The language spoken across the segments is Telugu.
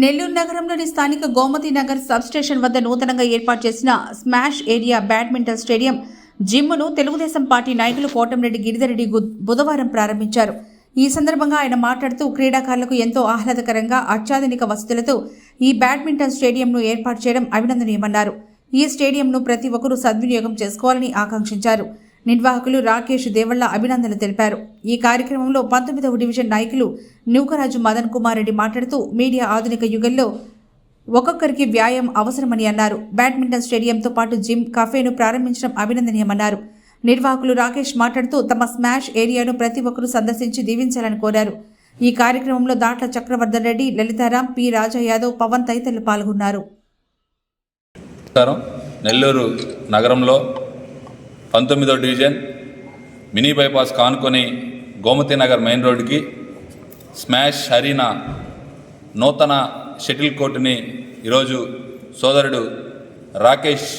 నెల్లూరు నగరంలోని స్థానిక గోమతి నగర్ సబ్ స్టేషన్ వద్ద నూతనంగా ఏర్పాటు చేసిన స్మాష్ ఏరియా బ్యాడ్మింటన్ స్టేడియం జిమ్ను తెలుగుదేశం పార్టీ నాయకులు కోటంరెడ్డి గిరిధరెడ్డి బుధవారం ప్రారంభించారు. ఈ సందర్భంగా ఆయన మాట్లాడుతూ క్రీడాకారులకు ఎంతో ఆహ్లాదకరంగా అత్యాధునిక వసతులతో ఈ బ్యాడ్మింటన్ స్టేడియంను ఏర్పాటు చేయడం అభినందనీయమన్నారు. ఈ స్టేడియంను ప్రతి ఒక్కరూ సద్వినియోగం చేసుకోవాలని ఆకాంక్షించారు. నిర్వాహకులు రాకేష్ దేవళ్ళ అభినందనలు తెలిపారు. ఈ కార్యక్రమంలో పంతొమ్మిదవ డివిజన్ నాయకులు నూకరాజు మదన్ కుమార్ రెడ్డి మాట్లాడుతూ మీడియా ఆధునిక యుగంలో ఒక్కొక్కరికి వ్యాయామం అవసరమని అన్నారు. బ్యాడ్మింటన్ స్టేడియంతో పాటు జిమ్ కఫేను ప్రారంభించడం అభినందనీయమన్నారు. నిర్వాహకులు రాకేష్ మాట్లాడుతూ తమ స్మాష్ ఏరియాను ప్రతి ఒక్కరూ సందర్శించి దీవించాలని కోరారు. ఈ కార్యక్రమంలో దాట్ల చక్రవర్ధన్ రెడ్డి లలితారాం పి. రాజా యాదవ్ పవన్ తదితరులు పాల్గొన్నారు. నెల్లూరు నగరంలో పంతొమ్మిదో డివిజన్ మినీ బైపాస్ కానుకొని గోమతి నగర్ మెయిన్ రోడ్డుకి స్మాష్ అరీనా నూతన షటిల్ కోర్టుని ఈరోజు సోదరుడు రాకేష్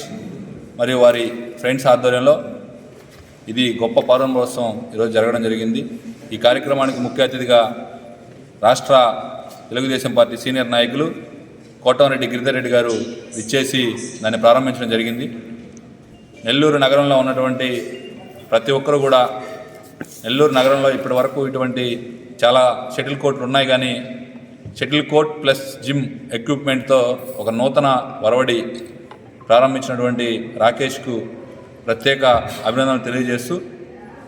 మరియు వారి ఫ్రెండ్స్ ఆధ్వర్యంలో ఇది గొప్ప ప్రారంభోత్సవం ఈరోజు జరగడం జరిగింది. ఈ కార్యక్రమానికి ముఖ్య అతిథిగా రాష్ట్ర తెలుగుదేశం పార్టీ సీనియర్ నాయకులు కోటమరెడ్డి గిరిధర్ రెడ్డి గారు ఇచ్చేసి దాన్ని ప్రారంభించడం జరిగింది. నెల్లూరు నగరంలో ఉన్నటువంటి ప్రతి ఒక్కరు కూడా నెల్లూరు నగరంలో ఇప్పటి వరకు ఇటువంటి చాలా షటిల్ కోర్టులు ఉన్నాయి కానీ షటిల్ కోర్ట్ ప్లస్ జిమ్ ఎక్విప్మెంట్తో ఒక నూతన వరవడి ప్రారంభించినటువంటి రాకేష్కు ప్రత్యేక అభినందనలు తెలియజేస్తూ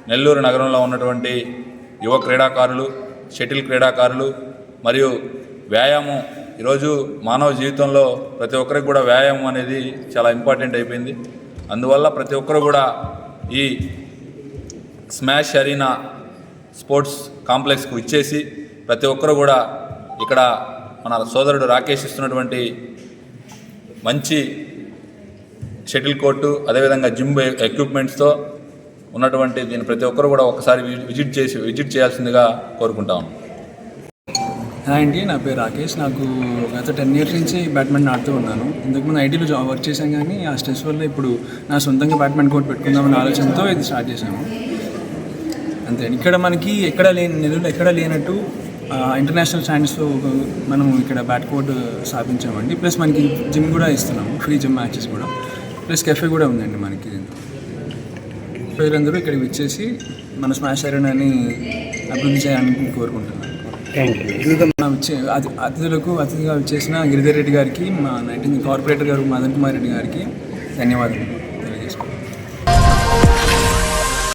నెల్లూరు నగరంలో ఉన్నటువంటి యువ క్రీడాకారులు షటిల్ క్రీడాకారులు మరియు వ్యాయామం. ఈరోజు మానవ జీవితంలో ప్రతి ఒక్కరికి కూడా వ్యాయామం అనేది చాలా ఇంపార్టెంట్ అయిపోయింది. అందువల్ల ప్రతి ఒక్కరు కూడా ఈ స్మాష్ అరీనా స్పోర్ట్స్ కాంప్లెక్స్కు ఇచ్చేసి ప్రతి ఒక్కరు కూడా ఇక్కడ మన సోదరుడు రాకేష్ ఇస్తున్నటువంటి మంచి షటిల్ కోర్టు అదేవిధంగా జిమ్ ఎక్విప్మెంట్స్తో ఉన్నటువంటి దీన్ని ప్రతి ఒక్కరు కూడా ఒకసారి విజిట్ చేసి విజిట్ చేయాల్సిందిగా కోరుకుంటా హాయ్ అండి నా పేరు రాకేష్. నాకు గత టెన్ ఇయర్స్ నుంచి బ్యాడ్మింటన్ ఆడుతూ ఉన్నాను. ఇంతకుముందు ఐటీలో జాబ్ వర్క్ చేశాను కానీ ఆ స్ట్రెస్ వల్ల ఇప్పుడు నా సొంతంగా బ్యాడ్మింటన్ కోర్ట్ పెట్టుకుందామనే ఆలోచనతో ఇది స్టార్ట్ చేశాము అంతే ఇక్కడ మనకి ఎక్కడ లేని నెలలో ఎక్కడ లేనట్టు ఇంటర్నేషనల్ స్టాండర్డ్స్లో మనం ఇక్కడ బ్యాట్ కోర్ట్ స్థాపించామండి. ప్లస్ మనకి జిమ్ కూడా ఇస్తున్నాము ఫ్రీ జిమ్ మ్యాచెస్ కూడా. ప్లస్ కెఫే కూడా ఉందండి మనకి దీంట్లో ప్రజలందరూ ఇక్కడికి వచ్చేసి మన స్మాష్ అరేనాని అభివృద్ధి చేయాలని కోరుకుంటున్నాను అతిథులకు అతిథిగా వచ్చేసిన గిరిధర్ రెడ్డి గారికి మా నైన్టీన్ కార్పొరేటర్ గారు మదన్ కుమార్ రెడ్డి గారికి ధన్యవాదాలు.